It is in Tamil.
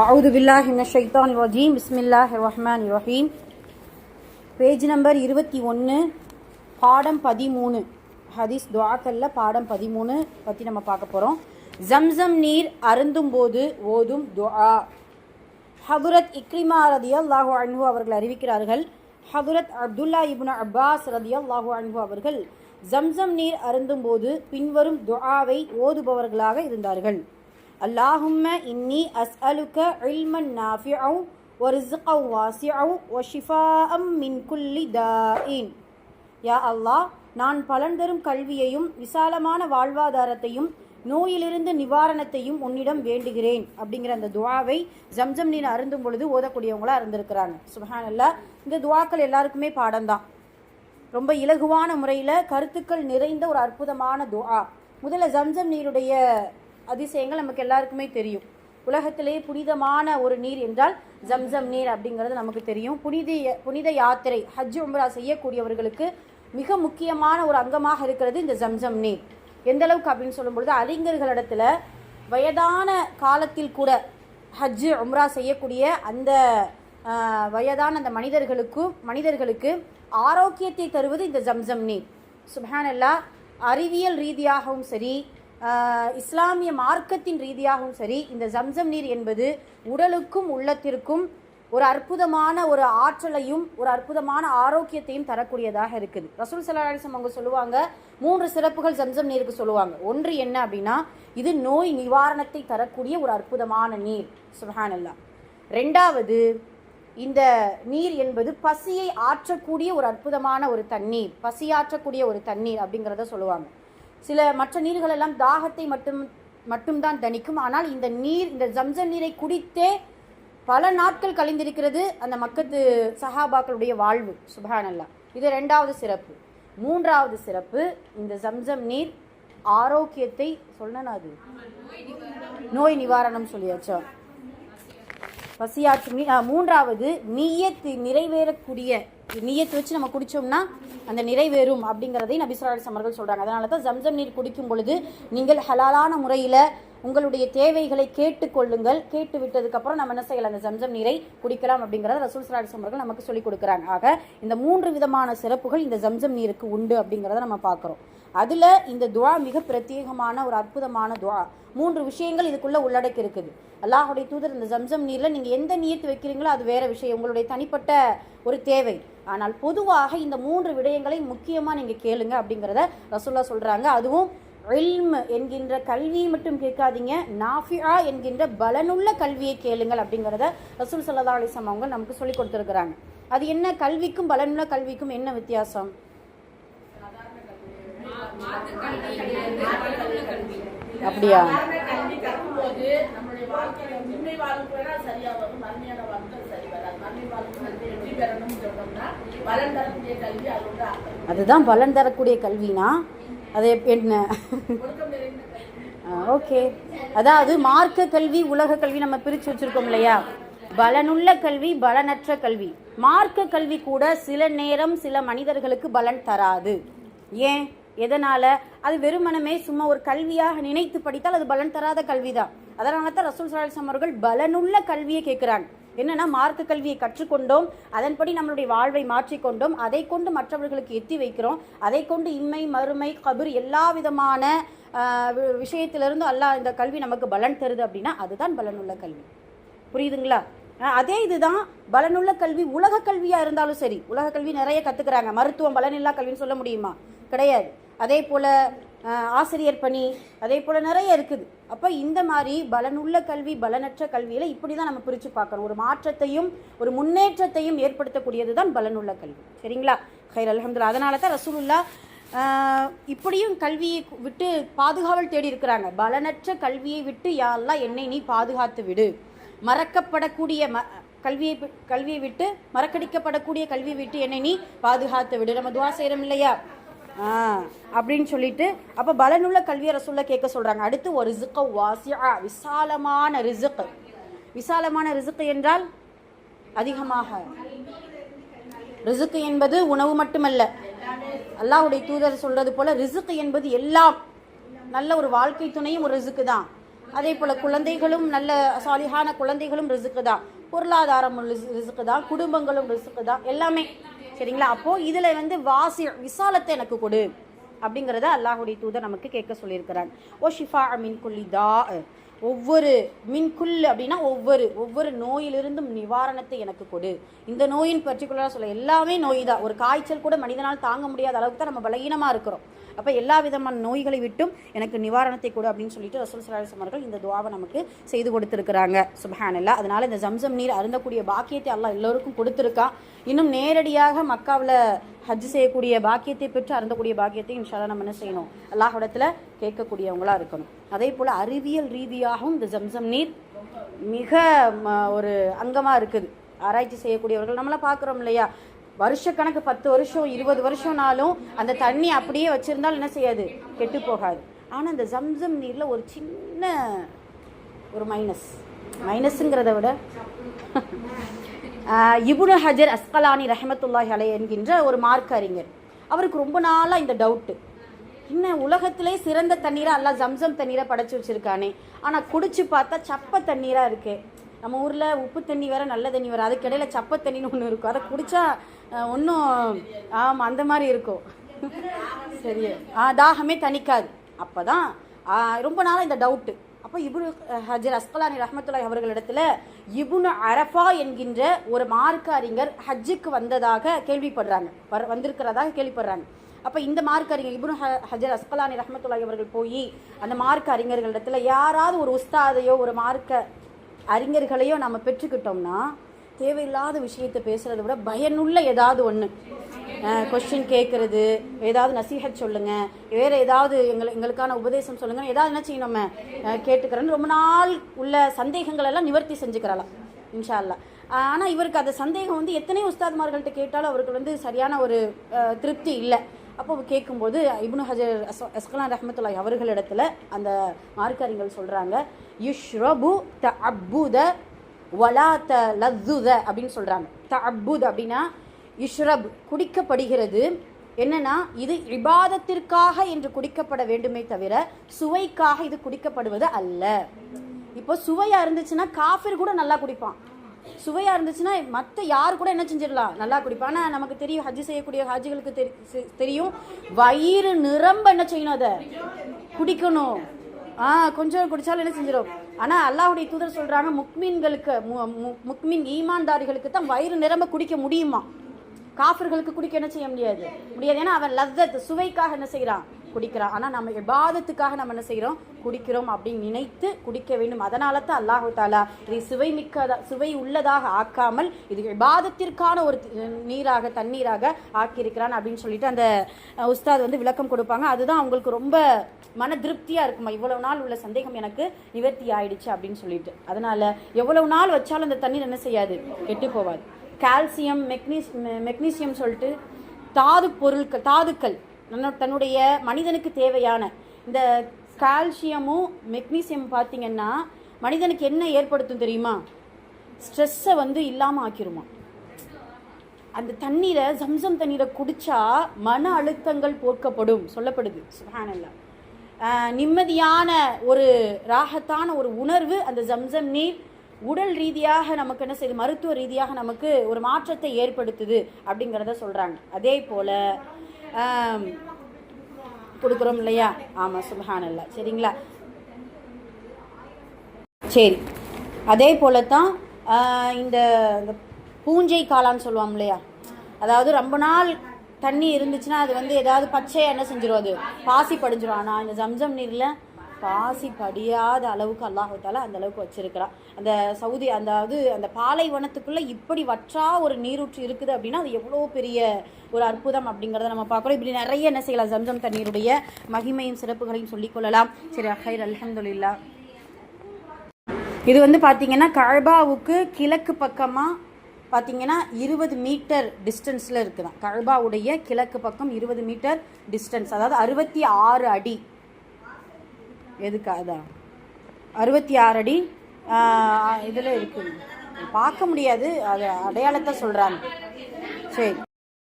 அவுது பில்லாஹ் ஷைத்தான் ரஜீம். பிஸ்மில்லாஹ் ரஹ்மான் ரஹீம். பேஜ் நம்பர் இருபத்தி ஒன்று பாடம் பதிமூணு. ஹதீஸ் துவாக்கல்ல பாடம் பதிமூணு பற்றி நம்ம பார்க்க போகிறோம் ஜம்சம் நீர் அருந்தும் போது ஓதும் துஆ. ஹதுரத் இக்ரிமா ரதி அல்லாஹு அன்பு அவர்கள் அறிவிக்கிறார்கள் ஹதுரத் அப்துல்லா இபுன் அப்பாஸ் ரதி அல்லாஹு அன்பு அவர்கள் ஜம்சம் நீர் அருந்தும் போது பின்வரும் துவாவை ஓதுபவர்களாக இருந்தார்கள். அல்லாஹும்ம இன்னி அஸ் அலுக்க இல்மன் நாஃபிஅவும் ஒரிசுகவும் அவு ஒஷிஃபா அம் மின் குல்லி தீன் யா அல்லாஹ் நான் பலன் தரும் கல்வியையும் விசாலமான வாழ்வாதாரத்தையும் நோயிலிருந்து நிவாரணத்தையும் உன்னிடம் வேண்டுகிறேன் அப்படிங்கிற அந்த துவாவை ஜம்ஜம் நீர் அருந்தும் பொழுது ஓதக்கூடியவங்களாக இருந்திருக்கிறாங்க சுஹான் அல்லா இந்த துவாக்கள் எல்லாருக்குமே பாடம்தான். ரொம்ப இலகுவான முறையில் கருத்துக்கள் நிறைந்த ஒரு அற்புதமான துவா. முதல்ல ஜம்ஜம் நீருடைய அதிசயங்கள் நமக்கு எல்லாருக்குமே தெரியும். உலகத்திலேயே புனிதமான ஒரு நீர் என்றால் ஜம்சம் நீர் அப்படிங்கிறது நமக்கு தெரியும். புனித புனித யாத்திரை ஹஜ் உம்ரா செய்யக்கூடியவர்களுக்கு மிக முக்கியமான ஒரு அங்கமாக இருக்கிறது இந்த ஜம்சம் நீர். எந்த அளவுக்கு அப்படின்னு சொல்லும்பொழுது அறிஞர்களிடத்துல வயதான காலத்தில் கூட ஹஜ் உம்ரா செய்யக்கூடிய அந்த வயதான அந்த மனிதர்களுக்கும் மனிதர்களுக்கு ஆரோக்கியத்தை தருவது இந்த ஜம்சம் நீர். சுபஹானல்லா அறிவியல் ரீதியாகவும் சரி இஸ்லாமிய மார்க்கத்தின் ரீதியாகவும் சரி இந்த ஜம்சம் நீர் என்பது உடலுக்கும் உள்ளத்திற்கும் ஒரு அற்புதமான ஒரு ஆற்றலையும் ஒரு அற்புதமான ஆரோக்கியத்தையும் தரக்கூடியதாக இருக்குது. ரசூல் சல்லா அவங்க சொல்லுவாங்க மூன்று சிறப்புகள் ஜம்சம் நீருக்கு சொல்லுவாங்க. ஒன்று என்ன அப்படின்னா இது நோய் நிவாரணத்தை தரக்கூடிய ஒரு அற்புதமான நீர். சுபஹானல்லா ரெண்டாவது இந்த நீர் என்பது பசியை ஆற்றக்கூடிய ஒரு அற்புதமான ஒரு தண்ணீர். பசியாற்றக்கூடிய ஒரு தண்ணீர் அப்படிங்கிறத சொல்லுவாங்க. சில மற்ற நீர்கள் எல்லாம் தாகத்தை மட்டும் மட்டும்தான் தணிக்கும். ஆனால் இந்த நீர் இந்த ஜம்சம் நீரை குடித்தே பல நாட்கள் கழிந்திருக்கிறது அந்த மக்கத்து சஹாபாக்களுடைய வாழ்வு. சுபானல்லா இது ரெண்டாவது சிறப்பு. மூன்றாவது சிறப்பு இந்த ஜம்சம் நீர் ஆரோக்கியத்தை சொல்லணும் அது? நோய் நிவாரணம் சொல்லியாச்சோ? பசியாற்றும் மூன்றாவது நீயத்து நிறைவேறக்கூடிய நீயத்து வச்சு நம்ம குடித்தோம்னா அந்த நிறைவேறும் அப்படிங்கிறதையும் நபி சமர்கள் சொல்கிறாங்க அதனால தான் ஜம்சம் நீர் குடிக்கும் பொழுது நீங்கள் ஹலாலான முறையில் உங்களுடைய தேவைகளை கேட்டுக்கொள்ளுங்கள் கேட்டு விட்டதுக்கப்புறம் நம்ம என்ன செய்யலாம்? அந்த ஜம்சம் நீரை குடிக்கலாம் அப்படிங்கிறத ரசூல் ஸல்லல்லாஹு அவர்கள் நமக்கு சொல்லிக் கொடுக்குறாங்க ஆக இந்த மூன்று விதமான சிறப்புகள் இந்த ஜம்சம் நீருக்கு உண்டு அப்படிங்கிறத நம்ம பார்க்குறோம். அதில் இந்த துவா மிக பிரத்யேகமான ஒரு அற்புதமான துவா மூன்று விஷயங்கள் இதுக்குள்ளே உள்ளடக்கி இருக்குது. அல்லாஹுடைய தூதர் இந்த ஜம்சம் நீரில் நீங்கள் எந்த நீர்த்து வைக்கிறீங்களோ அது வேற விஷயம். உங்களுடைய தனிப்பட்ட ஒரு தேவை. ஆனால் பொதுவாக இந்த மூன்று விடயங்களை முக்கியமாக நீங்கள் கேளுங்க அப்படிங்கிறத ரசூல்லா சொல்கிறாங்க அதுவும் இல்ம் என்கின்ற கல்வியை மட்டும் கேட்காதீங்க. நாஃபியா என்கின்ற பலனுள்ள கல்வியை கேளுங்கள் அப்படிங்கிறத ரசூல் சல்லா அலிஸ்லாம் அவங்க நமக்கு சொல்லிக் கொடுத்துருக்குறாங்க. அது என்ன கல்விக்கும் பலனுள்ள கல்விக்கும் என்ன வித்தியாசம்? அப்படியா? அதுதான் பலன் தரக்கூடிய கல்வினா? அது என்ன? ஓகே. அதாவது மார்க்க கல்வி உலக கல்வி நம்ம பிரித்து வச்சுருக்கோம் இல்லையா? பலனுள்ள கல்வி பலனற்ற கல்வி. மார்க்க கல்வி கூட சில நேரம் சில மனிதர்களுக்கு பலன் தராது. ஏன்? எதனால்? அது வெறுமனமே சும்மா ஒரு கல்வியாக நினைத்து படித்தால் அது பலன் தராத கல்வி தான் அதனால தான் ரசூல் சலாஹம் அவர்கள் பலனுள்ள கல்வியை கேட்குறாங்க. என்னன்னா மார்க்க கல்வியை கற்றுக்கொண்டோம் அதன்படி நம்மளுடைய வாழ்வை மாற்றிக்கொண்டோம் அதை கொண்டு மற்றவர்களுக்கு எத்தி வைக்கிறோம் அதை கொண்டு இம்மை மறுமை கபர் எல்லா விதமான வி- விஷயத்திலிருந்து அல்லாஹ் இந்த கல்வி நமக்கு பலன் தருது அப்படின்னா அதுதான் பலனுள்ள கல்வி. புரியுதுங்களா? அதே இதுதான் பலனுள்ள கல்வி உலக கல்வியாக இருந்தாலும் சரி. உலக கல்வி நிறைய கற்றுக்கிறாங்க மருத்துவம் பலனில்லா கல்வின்னு சொல்ல முடியுமா? கிடையாது. அதே போல் ஆசிரியர் பணி அதே போல் நிறைய இருக்குது. அப்போ இந்த மாதிரி பலனுள்ள கல்வி பலனற்ற கல்வியில் இப்படி தான் நம்ம பிரித்து பார்க்கணும். ஒரு மாற்றத்தையும் ஒரு முன்னேற்றத்தையும் ஏற்படுத்தக்கூடியது தான் பலனுள்ள கல்வி. சரிங்களா? ஹைர் அலமதுல்லா அதனால தான் ரசூலுல்லா இப்படியும் கல்வியை விட்டு பாதுகாவல் தேடி இருக்கிறாங்க. பலனற்ற கல்வியை விட்டு யாரெல்லாம் என்னை நீ பாதுகாத்து விடு. மறக்கப்படக்கூடிய ம கல்வியை கல்வியை விட்டு மறக்கடிக்கப்படக்கூடிய கல்வியை விட்டு என்னை நீ பாதுகாத்து விடு. நம்ம துவா செய்கிறோம் இல்லையா? ஆ. அப்படின்னு சொல்லிட்டு அப்போ பலனுள்ள கல்வியை ரசூல்ல கேட்க சொல்றாங்க. அடுத்து ஒரு ரிசுக்க வாசியா விசாலமான ரிசுக் விசாலமான ரிசுக்கு என்றால் அதிகமாக. ரிசுக்கு என்பது உணவு மட்டுமல்ல. அல்லாஹ்வுடைய தூதர் சொல்றது போல ரிசுக்கு என்பது எல்லாம். நல்ல ஒரு வாழ்க்கை துணையும் ஒரு ரிசுக்கு தான். அதே போல் குழந்தைகளும் நல்ல சாலிகான குழந்தைகளும் ரிசுக்கு தான். பொருளாதாரம் ரிசுக்கு தான். குடும்பங்களும் ரிசுக்கு தான். எல்லாமே. சரிங்களா? அப்போது இதில் வந்து வாசி விசாலத்தை எனக்கு கொடு. அப்படிங்கிறத அல்லாஹுடைய தூதர் நமக்கு கேட்க சொல்லியிருக்கிறாங்க ஓ ஷிஃபா மின் குல்லி தா ஒவ்வொரு மின்குல் அப்படின்னா ஒவ்வொரு ஒவ்வொரு நோயிலிருந்தும் நிவாரணத்தை எனக்கு கொடு. இந்த நோயின் பர்டிகுலராக சொல்ல எல்லாமே நோய் தான். ஒரு காய்ச்சல் கூட மனிதனால் தாங்க முடியாத அளவுக்கு தான் நம்ம பலகீனமாக இருக்கிறோம். அப்போ எல்லா விதமான நோய்களை விட்டும் எனக்கு நிவாரணத்தை கொடு அப்படின்னு சொல்லிட்டு ரசூல் சலாஹம் அவர்கள் இந்த துவாவை நமக்கு செய்து கொடுத்துருக்குறாங்க. சுபஹானல்லா. அதனால இந்த ஜம்சம் நீர் அருந்தக்கூடிய பாக்கியத்தை அல்லா எல்லோருக்கும் கொடுத்துருக்கான் இன்னும் நேரடியாக மக்காவில் ஹஜ் செய்யக்கூடிய பாக்கியத்தை பெற்று அருந்தக்கூடிய பாக்கியத்தை இன்ஷால்லா நம்ம என்ன செய்யணும்? அல்லாஹிடத்தில் கேட்கக்கூடியவங்களாக இருக்கணும். அதே போல் அறிவியல் ரீதியாகவும் இந்த ஜம்சம் நீர் மிக ம, ஒரு அங்கமாக இருக்குது. ஆராய்ச்சி செய்யக்கூடியவர்கள் நம்மளாம் பார்க்குறோம் இல்லையா? வருஷக்கணக்கு பத்து வருஷம் இருபது வருஷம்னாலும் அந்த தண்ணி அப்படியே வச்சுருந்தாலும் என்ன செய்யாது? கெட்டு போகாது. ஆனால் இந்த ஜம்சம் நீரில் ஒரு சின்ன ஒரு மைனஸ் மைனஸுங்கிறத விட இபுனு ஹஜர் அஸ்கலானி ரஹமத்துல்லாஹ் அலை என்கின்ற ஒரு மார்க் அறிஞர். அவருக்கு ரொம்ப நாளாக இந்த டவுட்டு என்ன உலகத்திலே சிறந்த தண்ணீரை எல்லாம் ஜம்சம் தண்ணீரை படைச்சி வச்சுருக்கானே. ஆனால் குடிச்சு பார்த்தா சப்ப தண்ணீராக இருக்குது நம்ம ஊரில் உப்பு தண்ணி வேறு நல்ல தண்ணி வேற அதுக்கிடையில் சப்ப தண்ணின்னு ஒன்று இருக்கும். அதை குடித்தா ஒன்றும் ஆமாம் அந்த மாதிரி இருக்கும். சரி. ஆ தாகமே தணிக்காது. அப்போ தான் ரொம்ப நாளாக இந்த டவுட்டு அப்போ இப்னு ஹஜர் அஸ்கலானி ரஹமத்துல்லாய் அவர்களிடத்துல இபுனு அரஃபா என்கின்ற ஒரு மார்க்க அறிஞர் ஹஜ்ஜுக்கு வந்ததாக கேள்விப்படுறாங்க. வர வந்திருக்கிறதாக கேள்விப்படுறாங்க. அப்போ இந்த மார்க் அறிஞர் இப்னு ஹ- ஹஜர் அஸ்கலானி ரஹமத்துல்லாய் அவர்கள் போய் அந்த மார்க்க அறிஞர்களிடத்துல யாராவது ஒரு உஸ்தாதையோ ஒரு மார்க்க அறிஞர்களையோ நம்ம பெற்றுக்கிட்டோம்னா தேவையில்லாத விஷயத்தை பேசுகிறத விட பயனுள்ள ஏதாவது ஒன்று கொஸ்டின் கேட்குறது ஏதாவது நசீகத் சொல்லுங்கள் வேறு ஏதாவது எங்களை எங்களுக்கான உபதேசம் சொல்லுங்க ஏதாவது என்ன செய்யணும் நம்ம? கேட்டுக்கிறோன்னு கேட்டுக்கிறேன்னு ரொம்ப நாள் உள்ள சந்தேகங்கள் எல்லாம் நிவர்த்தி செஞ்சுக்கிறலாம் இன்ஷா அல்லா ஆனால் இவருக்கு அந்த சந்தேகம் வந்து எத்தனை உஸ்தாத்மார்கள்ட்ட கேட்டாலும் அவருக்கு வந்து சரியான ஒரு திருப்தி இல்லை. அப்போ கேட்கும்போது இப்னு ஹஜர் அஸ் அஸ்கலான் ரஹமத்துல்லாய் அவர்களிடத்துல அந்த மார்க்கறிஞர்கள் சொல்கிறாங்க யுஷ்ரபு த அப்புத வலா த லத்துத அப்படின்னு சொல்கிறாங்க த அப்புத் அப்படின்னா இஷ்ரப் குடிக்கப்படுகிறது. என்னன்னா இது இபாதத்திற்காக என்று குடிக்கப்பட வேண்டுமே தவிர சுவைக்காக இது குடிக்கப்படுவது அல்ல. இப்போ சுவையாக இருந்துச்சுன்னா காஃபிர் கூட நல்லா குடிப்பான். சுவையாக இருந்துச்சுன்னா மற்ற யார் கூட என்ன செஞ்சிடலாம்? நல்லா குடிப்பான். ஆனால் நமக்கு தெரியும் ஹஜ் செய்யக்கூடிய ஹாஜிகளுக்கு தெரி- தெரியும் வயிறு நிரம்ப என்ன செய்யணும் அதை? குடிக்கணும். ஆ கொஞ்சம் குடிச்சாலும் என்ன செஞ்சிடும் ஆனால் அல்லாஹ்வுடைய தூதர் சொல்கிறாங்க முக்மீன்களுக்கு மு- மு- முக்மீன் ஈமான்தாரிகளுக்கு தான் வயிறு நிரம்ப குடிக்க முடியுமா? காஃபர்களுக்கு குடிக்க என்ன செய்ய முடியாது? முடியாது. ஏன்னா அவன் லத்தத் சுவைக்காக என்ன செய்கிறான் குடிக்கிறான் ஆனால் நம்ம எபாதத்துக்காக நம்ம என்ன செய்கிறோம் குடிக்கிறோம் அப்படின்னு நினைத்து குடிக்க வேண்டும். அதனால தான் அல்லாஹு தாலா இதை சுவை மிக்கதா சுவை உள்ளதாக ஆக்காமல் இது இபாதத்திற்கான ஒரு நீராக தண்ணீராக ஆக்கியிருக்கிறான் அப்படின்னு சொல்லிட்டு அந்த உஸ்தாத் வந்து விளக்கம் கொடுப்பாங்க. அதுதான் அவங்களுக்கு ரொம்ப மன திருப்தியாக இருக்குமா? இவ்வளவு நாள் உள்ள சந்தேகம் எனக்கு நிவர்த்தி ஆயிடுச்சு அப்படின்னு சொல்லிட்டு. அதனால எவ்வளவு நாள் வச்சாலும் அந்த தண்ணீர் என்ன செய்யாது? கெட்டு போவாது. கால்சியம் மெக்னீஸ் மெக்னீசியம் சொல்லிட்டு தாது பொருட்கள் தாதுக்கள் தன்னுடைய மனிதனுக்கு தேவையான இந்த கால்சியமும் மெக்னீசியம் பார்த்தீங்கன்னா மனிதனுக்கு என்ன ஏற்படுத்தும் தெரியுமா? ஸ்ட்ரெஸ்ஸை வந்து இல்லாமல் ஆக்கிருமா. அந்த தண்ணீரை ஜம்சம் தண்ணீரை குடித்தா மன அழுத்தங்கள் போக்கப்படும் சொல்லப்படுது. சுபானல்லா நிம்மதியான ஒரு ராகத்தான ஒரு உணர்வு அந்த ஜம்சம் நீர் உடல் ரீதியாக நமக்கு என்ன செய்யுது மருத்துவ ரீதியாக நமக்கு ஒரு மாற்றத்தை ஏற்படுத்துது அப்படிங்கிறத சொல்கிறாங்க அதே போல் கொடுக்குறோம் இல்லையா? ஆமாம் சுபஹானல்லா. சரிங்களா? சரி. அதே போல தான் இந்த இந்த பூஞ்சை காளான்னு சொல்லுவோம் இல்லையா? அதாவது ரொம்ப நாள் தண்ணி இருந்துச்சுன்னா அது வந்து ஏதாவது பச்சை என்ன செஞ்சிடும் அது? பாசி படிஞ்சிரும். ஆனால் இந்த ஜம்சம் நீரில் பாசி படியாத அளவுக்கு அல்லாஹால அந்த அளவுக்கு வச்சிருக்கிறான் அந்த சவுதி அதாவது அந்த பாலைவனத்துக்குள்ள இப்படி வற்றா ஒரு நீரூற்று இருக்குது அப்படின்னா அது எவ்வளோ பெரிய ஒரு அற்புதம் அப்படிங்கிறத நம்ம பார்க்குறோம். இப்படி நிறைய என்ன செய்யலாம்? ஜம்சம் தண்ணீருடைய மகிமையும் சிறப்புகளையும் சொல்லிக்கொள்ளலாம் சரி அஹைர் அலமதுல்லா இது வந்து பார்த்தீங்கன்னா கழ்பாவுக்கு கிழக்கு பக்கமாக பார்த்தீங்கன்னா இருபது மீட்டர் டிஸ்டன்ஸில் இருக்குதான். கழ்பாவுடைய கிழக்கு பக்கம் இருபது மீட்டர் டிஸ்டன்ஸ் அதாவது அறுபத்தி ஆறு அடி. எதுக்கு அதான் அறுபத்தி ஆறு அடி இதில் இருக்குது பார்க்க முடியாது. அது அடையாளத்தை சொல்கிறாங்க சரி.